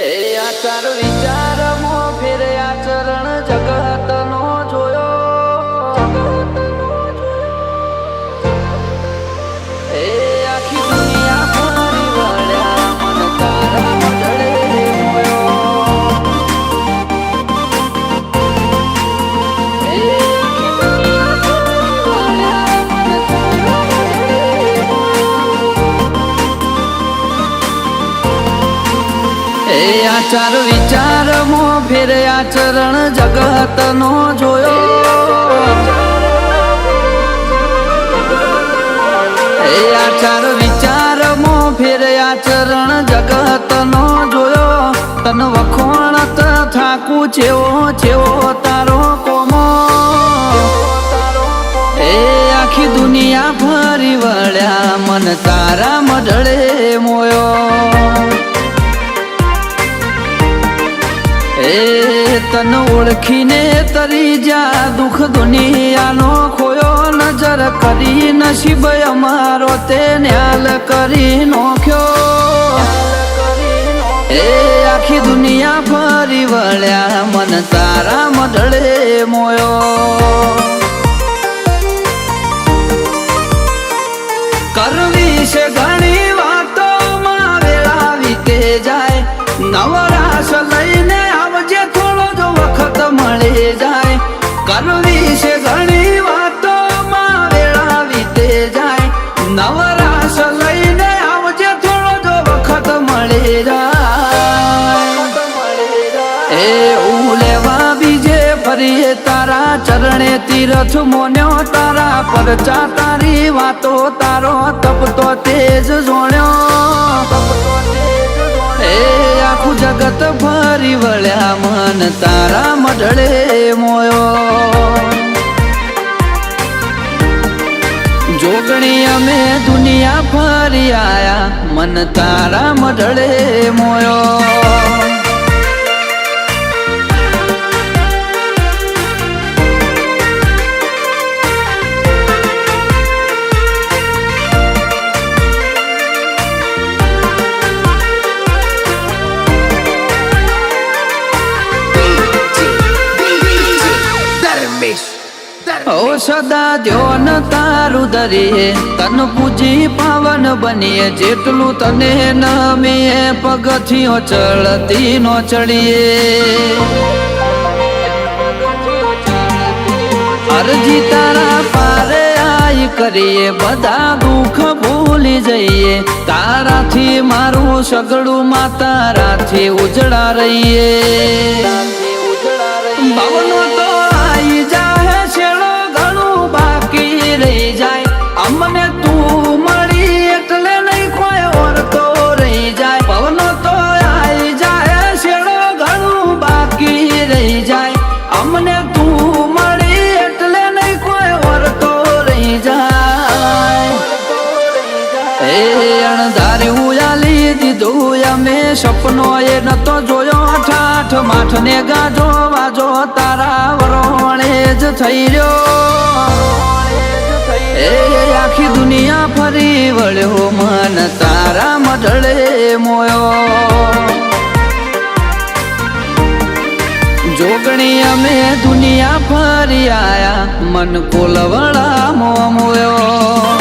એ આચાર એ આચાર વિચાર, મો ફેર આચરણ જગત નો જોયો. એ આચાર, વિચાર, મો ફેર આચરણ જગત નો જોયો. તન વખોણ થાકુ છેવો છેવો તારો કોમો. એ આખી દુનિયા ફરી વળ્યા, મન તારા ઓળખીને તરી જા દુઃખ દુનિયાનો ખોયો નજર કરી નસીબ અમારો તે ન્યાલ કરી નોખ્યો. એ આખી દુનિયા ફરી વળ્યા, મન તારા મઢળે મોયો. તારા ચરણે તીરથ મોન્યો, તારા પરચા તારી વાતો, તારો તપતો તેજ જોણ્યો. એ આખું જગત ભરી વળ્યા મન તારા મઢળે મોયો. જોગણી અમે દુનિયા ફરી આયા, મન તારા મઢળે મોયો. ઓ સદા ધ્યોન તારું ધરીએ તન પૂજી પાવન બનીએ. જેટલું તને નમીએ પગથિયો ચડતી નો ચડીએ અરજી તારા પારે આઈ કરીએ. બધા દુઃખ ભૂલી જઈએ. તારાથી મારું સગડું માં તારાથી ઉજળા રહીએ. ભાવનો સપનો એ નતો જોયો ઠાઠ માઠ ને ગાજો વાજો તારા વરોણે જ થઈ રહ્યો. એ આખી દુનિયા ફરી વળ્યો મન તારા મઢળે મોયો. જોગણી અમે દુનિયા ફરી આયા, મન કોલવડા મોયો.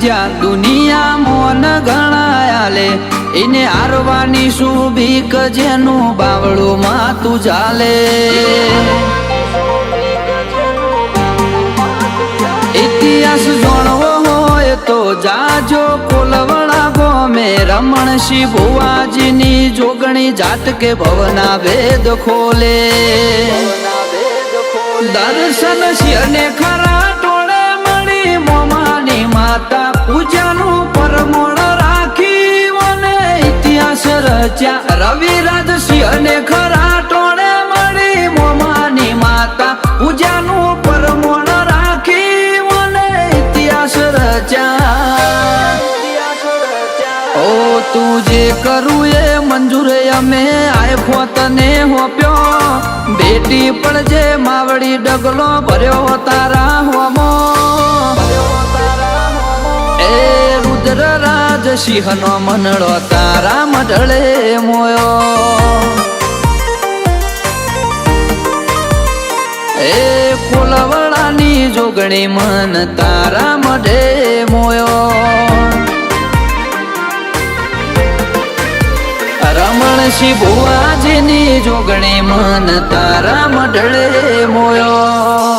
જ્યાં દુનિયા મોન ગણાયાલે. એને હારવાની શું બીક જેનું બાવળું માતું ચાલે. ઇતિહાસ જાણવો હોય તો જાજો, કોલવણા ગોમે. રમણશી ભુવાજીની જોગણી જાત કે ભવના વેદ ખોલે. દર્શન શિયને ખરા રચ્યા રવિ રાજસિંહ અને ખરા ટોળે મળી મોમાની માતા. પૂજાનું પરમોણ રાખી મને ઇતિહાસ રચ્યા. ઓ, તું જે કરું એ મંજૂર અમે આઈફો તને હોપ્યો. બેટી પણ જે માવડી ડગલો ભર્યો તારા હોમો. ભર્યો રાજ સિંહ નો મનડો તારા મઢળે મોયો. એ ફૂલવડાની જોગણી મન તારા મઢે મોયો. રમણ શિવ ભુવાજીની જોગણી મન તારા મઢળે મોયો.